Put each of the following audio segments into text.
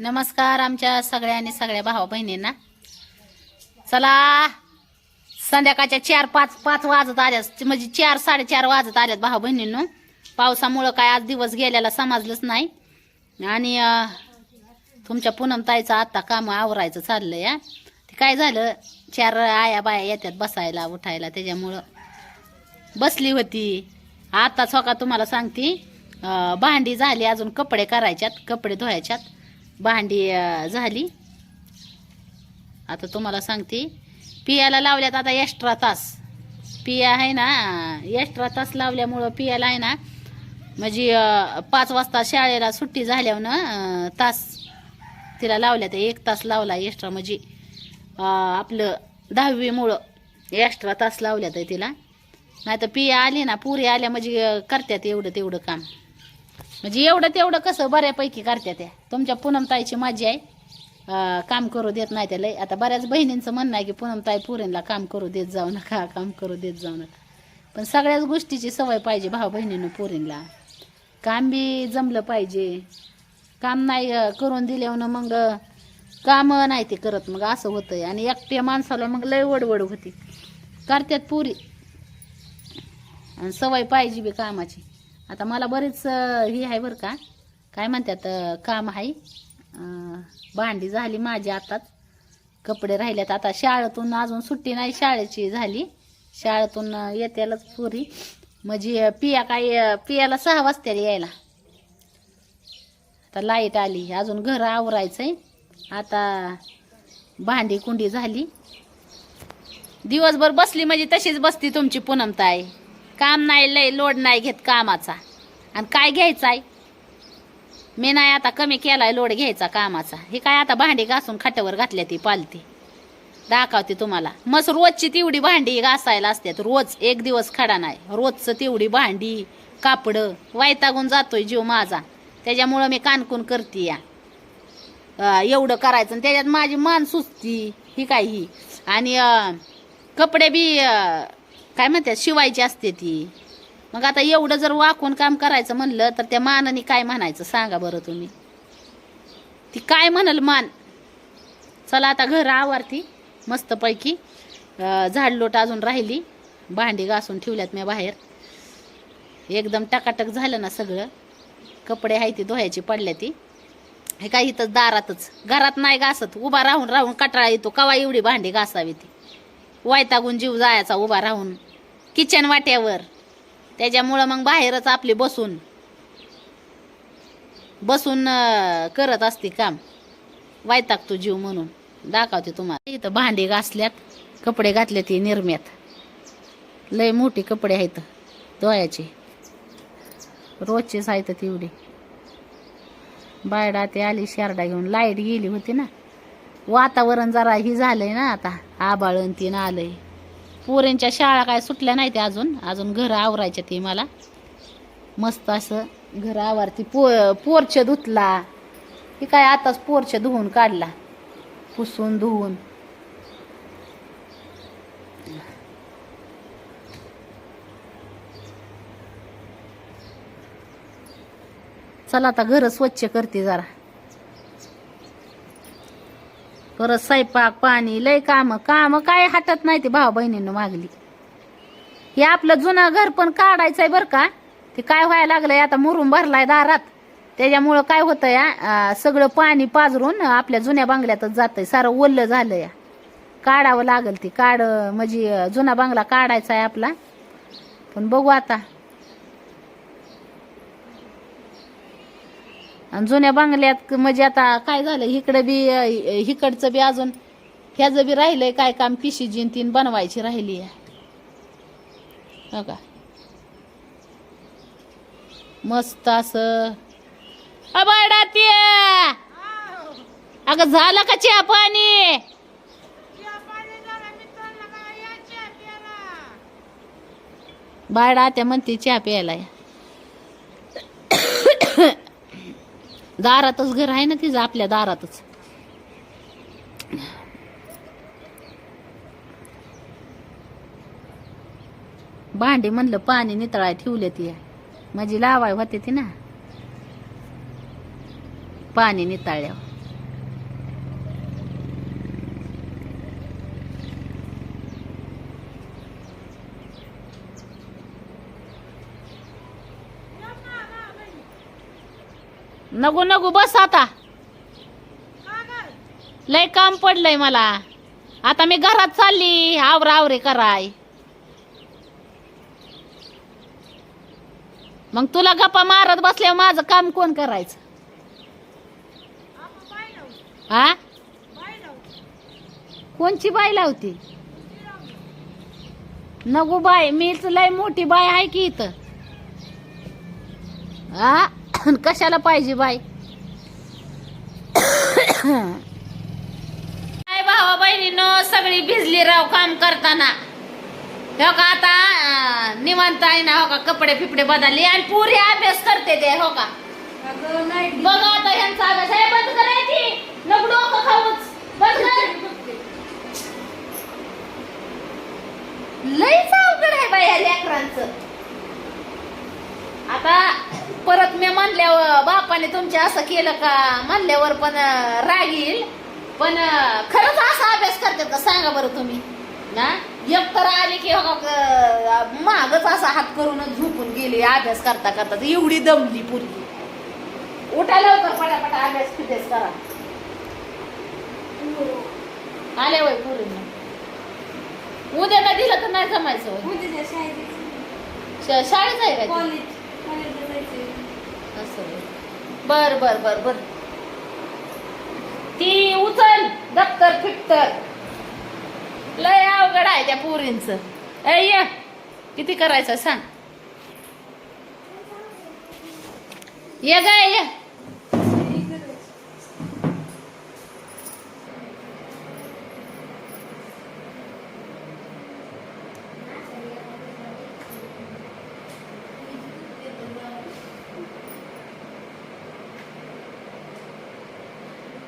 नमस्कार आमच्या सगळ्या आणि सगळ्या भावा बहिणींना. चला संध्याकाळच्या चार पाच पाच वाजत आल्यात म्हणजे चार साडेचार वाजत आल्यात भाऊ बहिणींनो. पावसामुळं काय आज दिवस गेल्याला समजलंच नाही. आणि तुमच्या पूनम ताईचं आत्ता काम आवरायचं चाललं या ते काय झालं? चार आया बाया येतात बसायला उठायला त्याच्यामुळं. बसली होती. आता स्वका हो तुम्हाला सांगते भांडी झाली अजून कपडे करायच्यात कपडे धुवायच्यात. भांडी झाली. आता तुम्हाला सांगते पियाला लावल्यात आता एक्स्ट्रा तास. पिया आहे ना एक्स्ट्रा तास लावल्यामुळं पियाला आहे ना म्हणजे पाच वाजता शाळेला सुट्टी झाल्यावर ना तास तिला लावल्यात. एक तास लावला एक्स्ट्रा म्हणजे आपलं दहावीमुळं एक्स्ट्रा तास लावल्यात आहे तिला. नाही तर पिया आली ना पुरी आल्या म्हणजे करतात करत्यात एवढं तेवढं काम. म्हणजे एवढं तेवढं कसं बऱ्यापैकी करत्या त्या. तुमच्या पूनमताईची माझी आहे काम करू देत नाही त्याला आता बऱ्याच बहिणींचं म्हणणं आहे की पूनमताई पुरींला काम करू देत जाऊ नका काम करू देत जाऊ नका. पण सगळ्याच गोष्टीची सवय पाहिजे भाऊ बहिणीनं पुरींला. काम बी जमलं पाहिजे. काम नाही करून दिले मग कामं काम नाही ते करत. मग असं होतंय. आणि एकट्या माणसाला मग लय वडवड होती. करत्यात पुरी. आणि सवय पाहिजे बी कामाची. आता मला बरेच हे आहे बरं का. काय म्हणतात काम आहे. भांडी झाली माझी आताच. कपडे राहिल्यात आता. शाळेतून अजून सुट्टी नाही शाळेची झाली. शाळेतून येत्यालाच पुरी. म्हणजे पिया काय पियाला सहा वाजत्याला यायला. आता लाइट आली. अजून घर आवरायचंय. आता भांडी कुंडी झाली. दिवसभर बसली म्हणजे तशीच बसती तुमची पूनमताई काम नाही लय लोड नाही घेत कामाचा. आणि काय घ्यायचं आहे मी नाही आता कमी केलाय लोड घ्यायचा कामाचा. हे काय आता भांडी घासून खाट्यावर घातल्या ती पालती. दाखवते तुम्हाला. मस्त रोजची तेवढी भांडी घासायला असतात रोज एक दिवस खडा नाही. रोजचं तेवढी भांडी कापडं वैतागून जातोय जीव माझा. त्याच्यामुळं मी कानकून करते या. एवढं करायचं. आणि त्याच्यात माझी मान सुचती ही काय ही. आणि कपडे बी काय म्हणतात शिवायची असते ती. मग आता एवढं जर वाकून काम करायचं म्हणलं तर त्या मानाने काय म्हणायचं सांगा बरं तुम्ही. ती काय म्हणाल मान? चला आता घर आवारती मस्तपैकी झाडलोट अजून राहिली भांडी घासून ठेवल्यात मी बाहेर. एकदम टकाटक झालं ना सगळं. कपडे आहे ती धुवायची पडल्या ती. हे काय इथं दारातच घरात नाही घासत उभा राहून राहून कटाळा येतो कवा एवढी भांडी घासावी ती. वैतागून जीव जायचा उभा राहून. किचन वाट्यावर. त्याच्यामुळं मग बाहेरच आपली बसून बसून करत असते काम. वैतागतो जीव म्हणून. दाखवते तुम्हाला. इथं भांडी घासल्यात कपडे घातले ती निरम्यात. लय मोठे कपडे आहेत दोयाचे रोजचेच आहेत तेवढी. बायडा ते आली शारडा घेऊन. लाइट गेली होती ना. वातावरण जरा ही झालंय ना आता. आबाळन तीन आलंय. पोरींच्या शाळा काय सुटल्या नाही त्या अजून. अजून घर आवरायच्या ती मला. मस्त असं घर आवरती. पो पोरच धुतला. की काय आताच पोरच धुवून काढला. पुसून धुवून. चला आता घर स्वच्छ करते जरा. परत स्वयंपाक पाणी लय काम. काम काय हातात नाही ते भाऊ बहिणीनं मागली. हे आपलं जुनं घर पण काढायचंय बरं का? ते काय व्हायला लागलंय आता मुरून भरलाय दारात. त्याच्यामुळं काय होतं या सगळं पाणी पाजरून आपल्या जुन्या बांगल्यातच जातंय. सारं ओल्लं झालं या काढावं लागल ती. काढ म्हणजे जुना बांगला काढायचा आहे आपला. पण बघू आता. आणि जुन्या बांगल्यात म्हणजे आता काय झालं इकडं बी इकडचं बी अजून ह्याचं बी राहिलंय काय काम पिशी जीन तीन बनवायची राहिली. आहे हो का? मस्त असं. अबाडा ते! अगं झालं का चहा पाणी? बायडा त्या म्हणते चहा प्यायला या. दारातच घर आहे ना तिचं आपल्या दारातच. भांडी म्हणलं पाणी नितळाय ठेवले ती. माझी लावाय होते ती ना. पाणी नितळल्यावर. नगू नगू बस आता. लय काम पडलंय मला. आता मी घरात चालली. आवरा आवरे कराय. मग तुला गप्पा मारत बसल्यावर माझं काम कोण करायचं? हा कोणची बाई लावती? नको बाय मीच लय मोठी बाय आहे की इथं. हा कशाला पाहिजे बाई? काय भावा बहिणीनं सगळी भिजली राव काम करताना. हो का आता निवांत आहे ना हो का कपडे फिपडे बदलले आणि पुरी अभ्यास करते ते हो का? बघा आता यांचा अभ्यास आहे बंद करायची नको डोकं खाऊच. बंद कर. लईच अवघड आहे बाई या लेकरांचं. आता परत मी म्हणल्यावर बापाने तुमच्या असं केलं का? म्हणल्यावर पण अं, राग येईल. पण खरंच असा अभ्यास करतात का? सांगा बरं तुम्ही. ना? एक तर आली की हो मागच असा हात करूनच झोपून गेली अभ्यास करता करता. एवढी दमली पुरगी. उठा लवकर पटापटा अभ्यास फिटेस करा. आले वय पुरीनं. उद्या का दिलं तर नाही जमायचं शाळेत आहे का. बर बर बर बर. ती उचल दप्तर फिक्तर लय अवघड आहे त्या पोरींच. ये. किती करायचं सांग. ये गाय ये.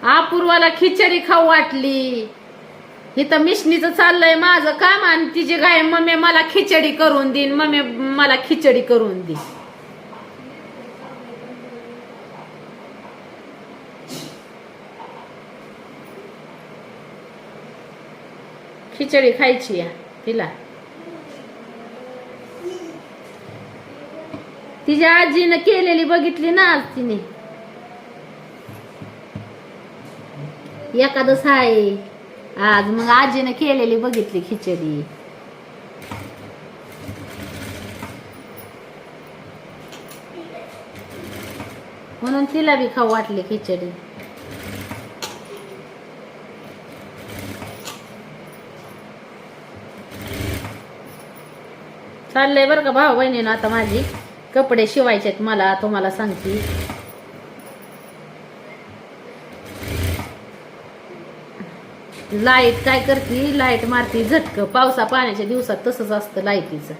अपूर्वाला खिचडी खाऊ वाटली. इथं मिशनीचं चाललंय माझं काम आणि तिची गाय मम्मी मला खिचडी करून देईन. मम्मी मला खिचडी करून दे खिचडी खायची या तिला. तिच्या आजीनं केलेली बघितली ना आज तिने. एकादस आहे आज मग आजीनं केलेली बघितली खिचडी. म्हणून तिला बी खाऊ वाटली खिचडी. चाललंय बरं का भाऊ बहिणीनं आता माझी कपडे शिवायचे मला तुम्हाला सांगते. लाइट काय करते? लाइट मारती झटक. पावसा पाण्याच्या दिवसात तसंच असतं लाईटीचं.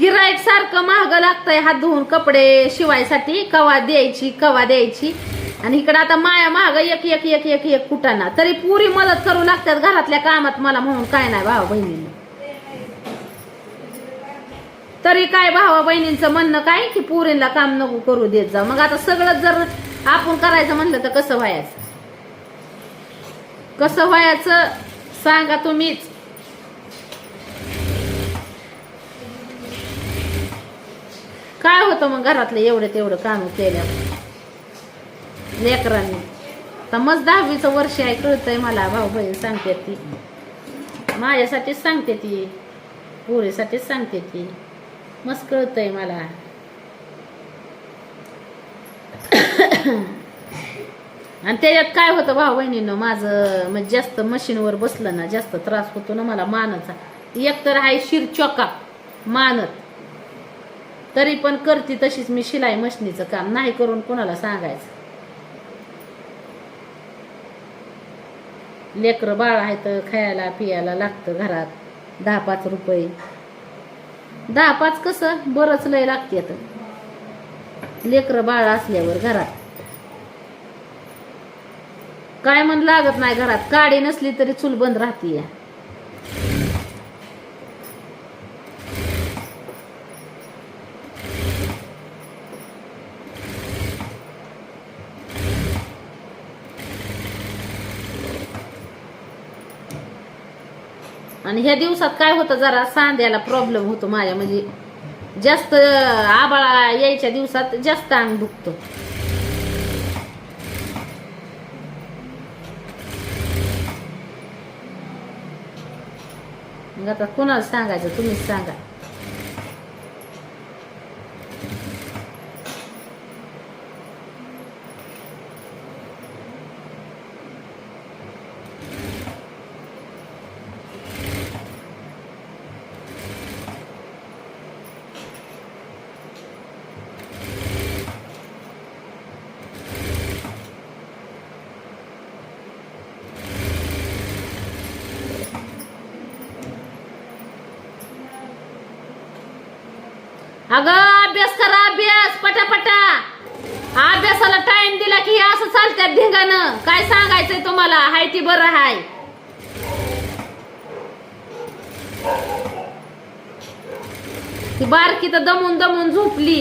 गिराईक सारखं महाग लागतंय हात धुवून कपडे शिवायसाठी. कवा द्यायची कवा द्यायची? आणि इकडं आता माया माग एक एक एक एक एक कुटाना. तरी पुरी मदत करू लागतात घरातल्या कामात मला म्हणून. काय नाही भावा बहिणींनी. तरी काय भावा बहिणींचं म्हणणं काय? की पुरीला काम नको करू देत जा. मग आता सगळं जर आपण करायचं म्हणलं तर कसं व्हायचं? कसं व्हायचं? सांगा तुम्हीच. काय होतं मग घरातलं एवढं तेवढं काम केल्यावर? लेकरांनी. तर मग दहावीचं वर्ष आहे कळतंय मला. भाऊ बहीण सांगते ती. माझ्यासाठीच सांगते ती. पोरीसाठीच सांगते ती. मस्त कळतंय मला. आणि त्याच्यात काय होतं भाऊ बहिणीनं माझं म्हणजे जास्त मशीनवर बसलं ना जास्त त्रास होतो ना मला मानाचा. एक तर आहे शिरचोका मानत. तरी पण करते तशीच मी शिलाई मशनीचं काम. नाही करून कोणाला सांगायचं. लेकरं बाळ आहेत खायला पियाला लागतं घरात. दहा पाच रुपये. दहा पाच कसं? बरंच लय लागते लेकरं बाळ असल्यावर घरात. काय म्हण लागत नाही घरात. काडी नसली तरी चूल बंद राहते आणि ह्या दिवसात काय होतं जरा सांध्याला प्रॉब्लेम होतो माझ्या म्हणजे जास्त आबाळा यायच्या दिवसात जास्त अंग दुखतं. मग आता कोणाला सांगायचं? तुम्हीच सांगा. अगं अभ्यास करा अभ्यास पटापटा. अभ्यासाला टाइम दिला की असं चालत्यात ढिंगानं काय सांगायचंय तुम्हाला? हाय ती बरं हाय. ती बारकी तर दमून दमून झोपली.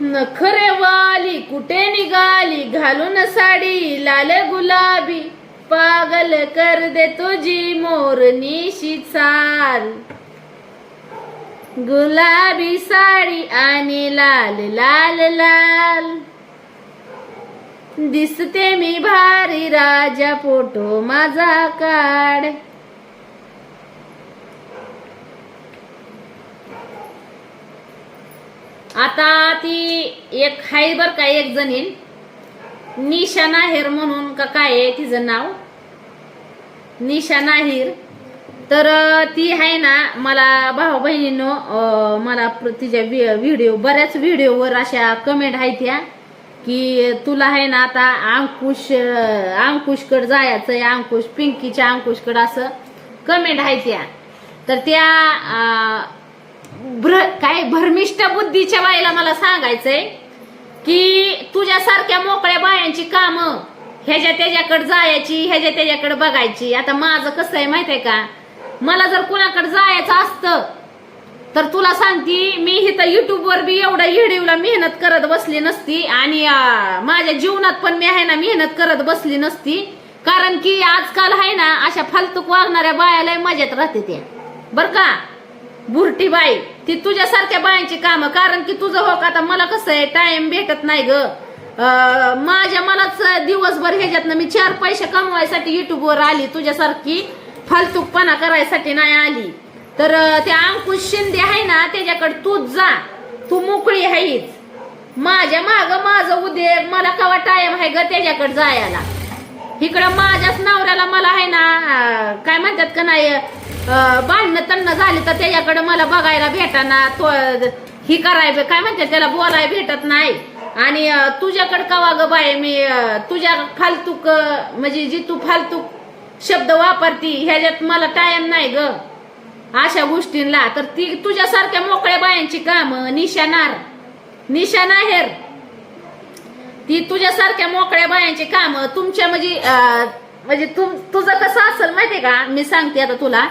नखरे वाली कुठे निघाली? घालून साडी लाल गुलाबी. पागल कर दे तुझी मोरनीशी चाल. गुलाबी साडी आणि लाल लाल लाल. दिसते मी भारी राजा फोटो माझा काढ आता ती एक हाय बर का एक जणीन निशा नाहीर म्हणून का काय आहे तिचं नाव? निशा नाहीर तर ती आहे ना मला भाऊ बहिणीनो मला तिच्या व्हिडिओ बऱ्याच व्हिडिओवर अशा कमेंट आहेत त्या की तुला आहे ना आता अंकुश अं, अंकुशकड जायचंय अंकुश पिंकीच्या अंकुशकड असं कमेंट आहे त्या. तर त्या भ्र काय भरमिष्ट बुद्धीच्या बाईला मला सांगायचंय की तुझ्यासारख्या मोकळ्या बायांची कामं ह्याच्या त्याच्याकडे जायची ह्याच्या त्याच्याकडे बघायची. आता माझं कसं आहे माहितीये का? मला जर कुणाकडे जायचं असतं तर तुला सांगती मी इथं युट्यूबवर बी एवढ्या व्हिडिओला मेहनत करत बसली नसती आणि माझ्या जीवनात पण मी आहे ना मेहनत करत बसली नसती. कारण की आजकाल आहे ना अशा फालतूक वागणाऱ्या बायाला मजेत राहते त्या. बर का? बुरटी बाई ती तुझ्यासारख्या बायांची कामं. कारण की तुझं हो का आता मला कसं आहे टाइम भेटत नाही ग. माझ्या मलाच दिवसभर ह्याच्यातनं मी चार पैसे कमवायसाठी युट्यूबवर आली. तुझ्यासारखी फालतूकपणा करायसाठी नाही आली. तर त्या अंकुश शिंदे आहे ना त्याच्याकडे तूच जा. तू मोकळी आहेच माझ्या माग माझं उद्या मला कवा टाइम आहे ग त्याच्याकडे जायला? इकडं माझ्याच नवऱ्याला मला आहे ना काय म्हणतात का नाही भांडणं तन्न झाली तर त्याच्याकडं मला बघायला भेटाना तो ही कराय काय म्हणतात त्याला बोलाय भेटत नाही. आणि तुझ्याकडं कवा ग बाय मी तुझ्या फालतूक म्हणजे जी तू फालतूक शब्द वापरती ह्याच्यात मला टाइम नाही ग. अशा गोष्टींना तर ती तुझ्यासारख्या मोकळ्या बायांची काम निशानार निशाणा हेर. ती तुझ्यासारख्या मोकळ्या बायांची काम तुमच्या म्हणजे म्हणजे तुम तुझं कसं असेल माहितीये का? मी सांगते आता तुला.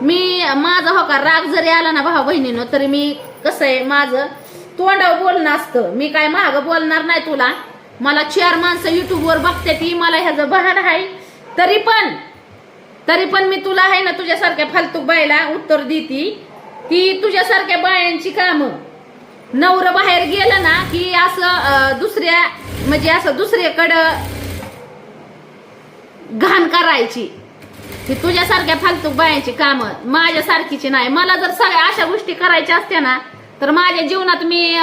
मी माझा हो का राग जरी आला ना भाऊ बहिणीनं तरी मी कसं आहे माझं तोंडावर बोलणं असतं. मी काय महाग बोलणार नाही तुला. मला चार माणसं युट्यूबवर बघते ती मला ह्याचं बहाण आहे. तरी पण तरी पण मी तुला आहे ना तुझ्यासारख्या फालतू बायला उत्तर देते. ती तुझ्यासारख्या बायांची कामं. नवरं बाहेर गेलं ना की असं दुसऱ्या म्हणजे असं दुसरीकडं घाण करायची. की तुझ्यासारख्या फालतू बायांची कामं माझ्यासारखीची नाही. मला जर सगळ्या अशा गोष्टी करायच्या असत्या ना तर माझ्या जीवनात मी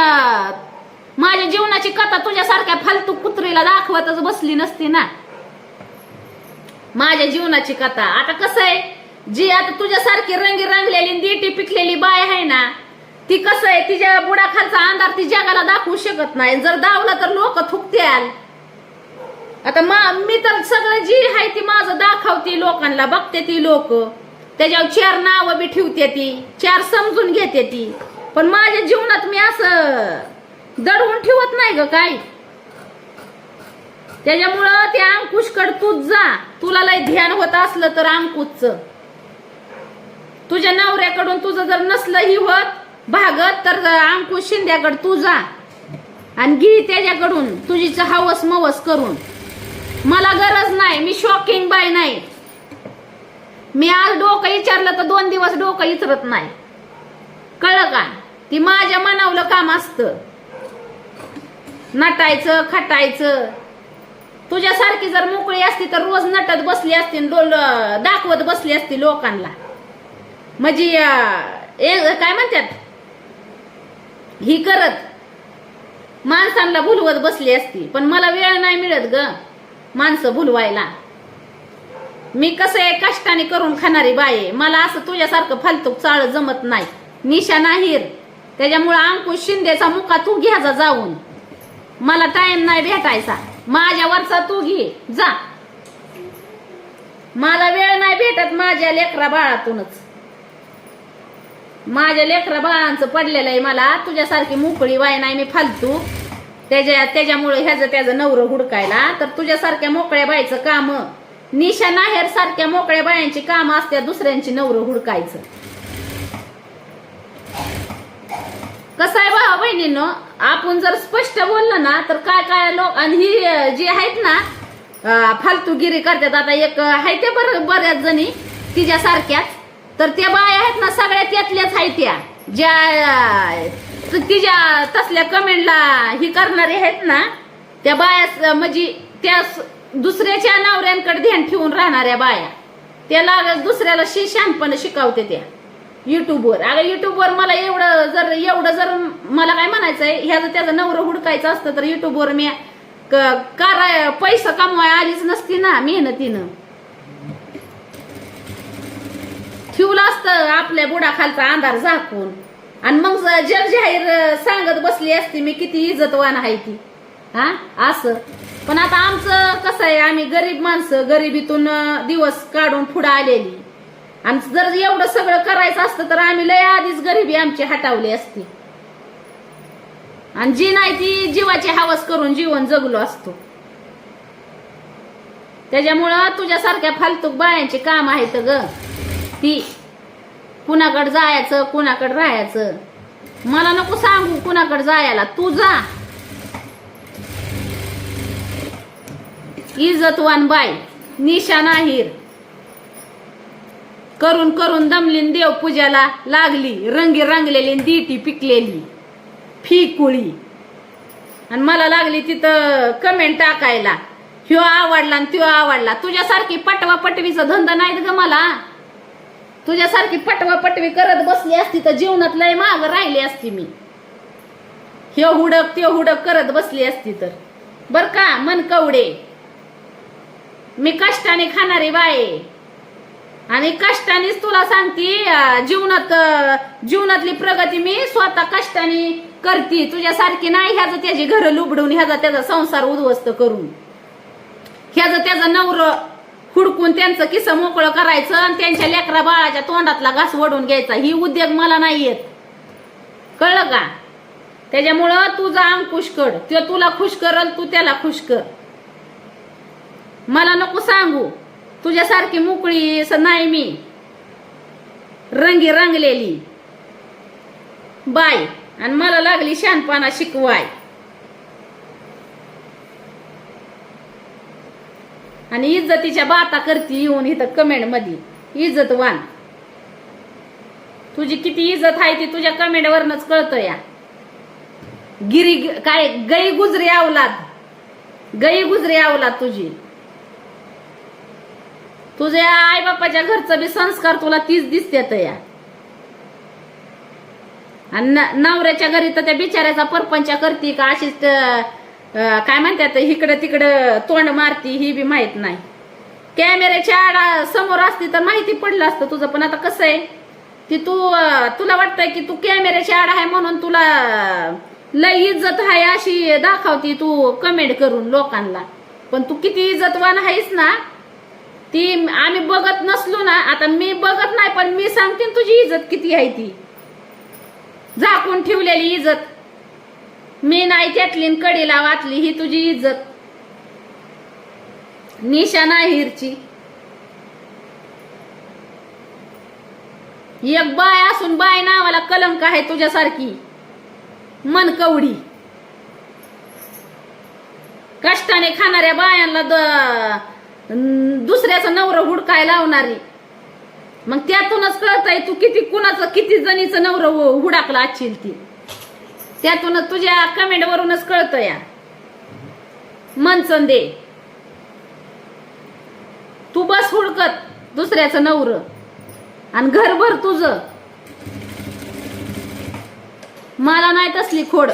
माझ्या जीवनाची कथा तुझ्यासारख्या फालतू कुत्रीला दाखवतच बसली नसती ना. माझ्या जीवनाची कथा. आता कसं आहे जी आता तुझ्यासारखी रंगी रंगलेली देटी पिकलेली बाय आहे ना ती कसं आहे तिच्या बुडाखालचा अंधार ती जगाला दाखवू शकत नाही. जर दावला तर लोक थुकत्याल आता मा मी तर सगळं जी आहे ती माझं दाखवते लोकांना. बघते ती लोक. त्याच्यावर चार नावं बी ठेवते ती. चार समजून घेते ती. पण माझ्या जीवनात मी असं दडवून ठेवत नाही ग काय. त्याच्यामुळं अंकुश अंकुशकड तूच जा. तुला लय ध्यान होत असलं तर अंकुशच. तुझ्या नवऱ्याकडून तुझं जर नसलंही होत भागत तर अंकुश शिंद्याकडे तू जा. आणि घे त्याच्याकडून तुझी हवस मवस करून. मला गरज नाही मी शॉकिंग बाय नाही. मी आज डोकं विचारलं तर दोन दिवस डोकं विचारत नाही. कळलं का? ती माझ्या मनावलं काम असतं. नटायचं खटायचं. तुझ्यासारखी जर मोकळी असती तर रोज नटत बसली असती डोल दाखवत बसली असती लोकांना. म्हणजे एक काय म्हणतात? ही करत. माणसांना भुलवत बसली असती पण मला वेळ नाही मिळत ग माणसं भुलवायला. मी कसं आहे कष्टाने करून खाणारी बाई आहे. मला असं तुझ्यासारखं फालतू चाळ जमत नाही. निशा नाहीर. त्याच्यामुळे अंकुश शिंदेचा मुका तू घ्यायचा जाऊन. मला टाइम नाही भेटायचा. माझ्यावरचा तू घे जा. मला वेळ नाही भेटत माझ्या लेकरा बाळातूनच. माझ्या लेकरा बाळांचं पडलेलं आहे मला. तुझ्यासारखी मोकळी वाय नाही मी फालतू. त्याच्या त्याच्यामुळे ह्याचं त्याचं नवरं हुडकायला. तर तुझ्यासारख्या मोकळ्या बाईचं काम निशा नाहेर सारख्या मोकळ्या बायांची काम असत्या दुसऱ्यांची नवरं हुडकायचं. कसं आहे भावा बहिणीनं? आपण जर स्पष्ट बोललं ना तर काय काय लोक आणि ही जी आहेत ना फालतूगिरी करतात. आता एक आहे ते बरं बऱ्याच जणी तिच्यासारख्याच. तर त्या बाया आहेत ना सगळ्या त्यातल्याच आहेत त्या. ज्या तिच्या तसल्या कमेंटला ही करणारे आहेत ना त्या बाया म्हणजे त्या दुसऱ्याच्या नवऱ्यांकडे ध्यान ठेवून राहणाऱ्या बाया. त्याला दुसऱ्याला शि शहाणपणे शिकवते त्या. युट्यूबवर अगं युट्यूबवर मला एवढं जर एवढं जर मला काय म्हणायचं आहे ह्या ह्याचं त्याचं नवरं हुडकायचं असतं तर युट्यूबवर मी क- करा पैसा कमवाय आलीच नसती ना मेहनतीनं. ठेवलं असतं आपल्या बुडाखालचा अंधार झाकून. आणि मग जग जाहीर सांगत बसली असती मी किती इज्जतवान आहे ती. हा? असं. पण आता आमचं कसं आहे आम्ही गरीब माणसं गरिबीतून दिवस काढून पुढे आलेली. आणि जर एवढं सगळं करायचं असतं तर आम्ही लय आधीच गरिबी आमची हटावली असती. आणि जी नाही ती जीवाची हवस करून जीवन जगलो असतो. त्याच्यामुळं तुझ्यासारख्या फालतूक बायांची काम आहेत ग. ती कुणाकडं जायचं कुणाकडं राहायचं? मला नको सांगू कुणाकडं जायला. तू जा. इज्जतवान बाई निशा नाहीर करून करून दमलीन देव पूजाला लागली रंगी रंगलेली दिटी पिकलेली. फिकुळी आणि मला लागली तिथं कमेंट टाकायला. ह्यो आवडला आणि त्यो आवडला. तुझ्यासारखी पटवा पटवीचा धंदा नाहीत ग मला. तुझ्यासारखी पटवा पटवी करत बसली असती तर जीवनात लय माग राहिली असती मी. हे हुडक ते हुडक करत बसली असती तर. बर का मन कवडे. मी कष्टाने खाणारी बाये आणि कष्टानेच तुला सांगते जीवनात जीवनातली प्रगती मी स्वतः कष्टाने करते. तुझ्यासारखी नाही ह्याचं त्याची घर लुबडून ह्याचा त्याचा संसार उद्ध्वस्त करून. ह्याचं त्याचा नवर हुडकून त्यांचं किस्सा मोकळं करायचं आणि त्यांच्या लेकरा बाळाच्या तोंडातला घास वडून घ्यायचा. ही उद्योग मला नाही येत कळलं का? त्याच्यामुळं तुझा अंकुश कड तो तुला खुश करल तू त्याला खुश कर. मला नको सांगू. तुझ्यासारखी मोकळी असं नाही मी. रंगी रंगलेली. बाय आणि मला लागली शानपणा शिकवाय. आणि इज्जतीच्या बाता करती येऊन इथं कमेंटमध्ये इज्जत वान. तुझी किती इज्जत आहे ती तुझ्या कमेंट वरनच कळतं या. गिरी काय गई गुजरी अवलाद गई गुजरी अवलाद तुझी. तुझ्या आई बापाच्या घरचं बी संस्कार तुला तीच दिसतेत या. आणि न- नवऱ्याच्या घरी तर त्या बिचाऱ्याचा परपंचा करते का अशीच काय म्हणतात इकडं तिकडं तोंड मारती ही बी माहीत नाही. कॅमेऱ्याच्या आडा समोर असती तर माहिती पडलं असतं तुझं पण आता कसं आहे की तू तुला वाटतंय की तू कॅमेऱ्याच्या आड आहे म्हणून तुला लय इज्जत आहे अशी दाखवती तू कमेंट करून लोकांना. पण तू किती इज्जतवान आहेस ना ती आम्ही बघत नसलो ना आता मी बघत नाही पण मी सांगते तुझी इज्जत किती आहे ती. झाकून ठेवलेली इज्जत. मी नाही त्यातली कडीला वाचली ही तुझी इज्जत. निशा नाहीरची एक बाय असून बाय नावाला कलंक आहे तुझ्यासारखी. मन कवडी. कष्टाने खाणाऱ्या बायांना द- दुसऱ्याचं नवरं हुडकाय लावणारी. मग त्यातूनच कळतंय तू किती कुणाचं किती जणीचं नवरं हुडाकला हुडाकलं आजची ती. त्यातूनच तुझ्या कमेंट वरूनच कळतं या. मनचंदे तू बस हुडकत दुसऱ्याचं नवर. आणि घरभर तुझं. मला नाही तसली खोड.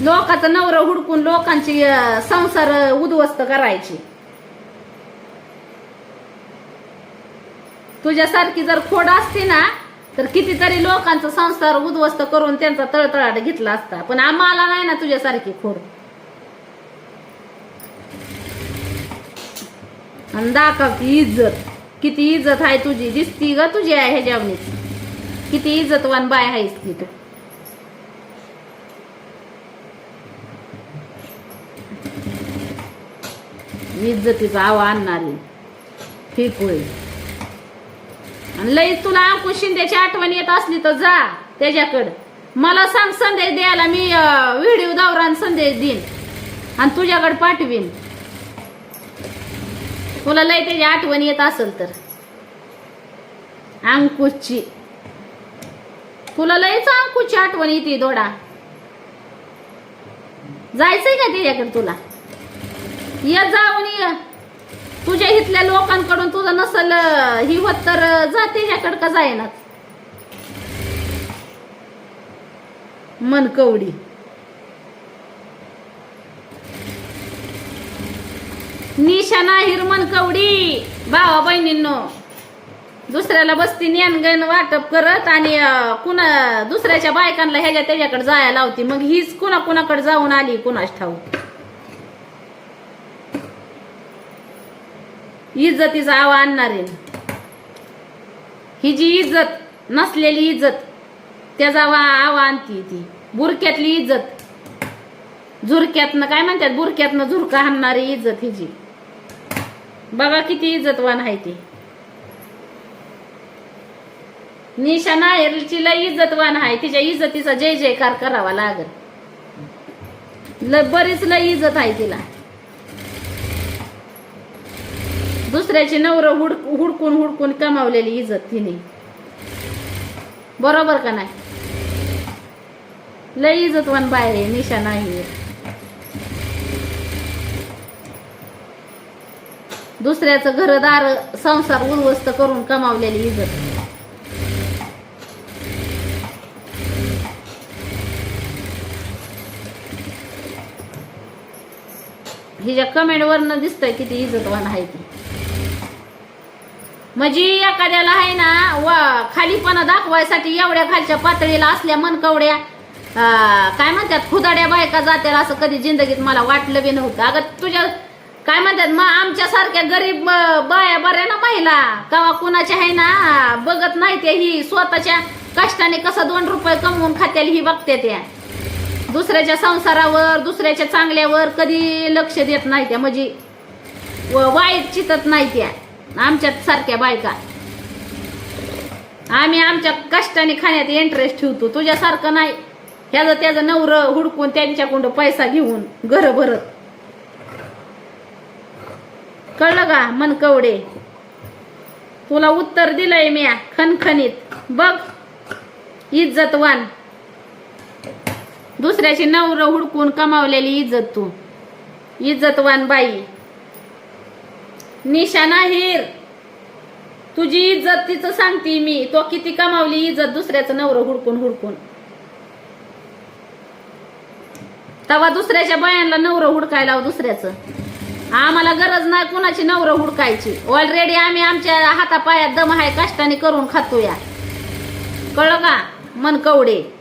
लोकांचं नवरं हुडकून लोकांची संसार उद्ध्वस्त करायची. तुझ्यासारखी जर खोड असती ना तर कितीतरी लोकांचा संसार उद्ध्वस्त करून त्यांचा तळतळाट घेतला असता. पण आम्हाला नाही ना तुझ्यासारखी खोड. आणि दाखवती इज्जत. किती इज्जत आहे तुझी. दिसती ग तुझी आहे ह्याच्यावनीच किती इज्जतवान बाय आहेस ती तू. इज्जतीचा आवा आणणारी. ठीक होईल. लई तुला अंकुश शिंदेची आठवण येत असली तर जा त्याच्याकडं. मला सांग संदेश द्यायला मी व्हिडिओ दौरान संदेश देईन. आणि तुझ्याकडे पाठवीन. तुला लय त्याची आठवण येत असेल तर. अंकुशची. तुला लयच अंकुशची आठवण येते दोडा. जायचंय का त्याच्याकडे तुला? ये जाऊन ये. तुझ्या इथल्या लोकांकडून तुझं नसल ही होत तर जाते ह्याकडं का जायना? मन कवडी. निशा नाहीर मन कवडी भावा बहिणींनो. दुसऱ्याला बसती नेनगण वाटप करत आणि कुणा दुसऱ्याच्या बायकांना ह्याच्या त्याच्याकडे जायला लावती. मग हीच कुणा कुणाकडे जाऊन आली कुणाच ठाऊक? इज्जतीचा आवा आणणार आहे. ही जी इज्जत नसलेली इज्जत त्याचा वा आवा आणती ती. बुरक्यातली इज्जत. झुरक्यातनं काय म्हणतात बुरक्यातनं झुरका आणणारी इज्जत हिची बघा किती इज्जतवान आहे ती. निशा नायरची लय इज्जतवान आहे. तिच्या इज्जतीचा जय जयकार करावा लागल. ल बरीच लय इज्जत आहे तिला. दुसऱ्याची नवरं हुड हुडकून हुडकून कमावलेली इज्जत तिने. बरोबर का नाही? लय इज्जतवान बाहेर आहे निशा नाही दुसऱ्याचं घरदार संसार उद्ध्वस्त करून कमावलेली इज्जत. हिच्या कमेंट वरनं दिसतंय किती इज्जतवान आहे ती. म्हणजे एखाद्याला आहे ना वा खालीपणा दाखवायसाठी एवढ्या खालच्या पातळीला असल्या मनकवड्या काय म्हणतात खुदाड्या बायका जात्याला असं कधी जिंदगीत मला वाटलं बी नव्हतं. अगं तुझ्या काय म्हणतात मग आमच्यासारख्या गरीब बाया बऱ्या ना महिला? कवा कुणाच्या आहे ना बघत नाही ते ही स्वतःच्या कष्टाने कसं दोन रुपये कमवून खात्याला ही बघते त्या दुसऱ्याच्या संसारावर दुसऱ्याच्या चांगल्यावर कधी लक्ष देत नाही त्या म्हणजे व- वाईट चितत नाही त्या. आमच्यात सारख्या बायका. आम्ही आमच्या कष्टाने खाण्यात इंटरेस्ट ठेवतो. तुझ्यासारखं नाही. ह्याचं त्याचं नवरं हुडकून त्यांच्याकडून पैसा घेऊन घर भरत. कळलं का मन कवडे? तुला उत्तर दिलंय म्या खनखनीत. बघ इज्जतवान. दुसऱ्याची नवरं हुडकून कमावलेली इज्जत तू. इज्जतवान बाई. निशा नाहीर तुझी इज्जत तिचं सांगते मी. तो किती कमावली इज्जत दुसऱ्याचं नवरं हुडकून हुडकून. तवा दुसऱ्याच्या बायांना नवरं हुडकायला दुसऱ्याचं. आम्हाला गरज नाही कुणाची नवरं हुडकायची. ऑलरेडी आम्ही आमच्या हातापायात दम आहे कष्टाने करून खातो या कळलं का? मन कवडे.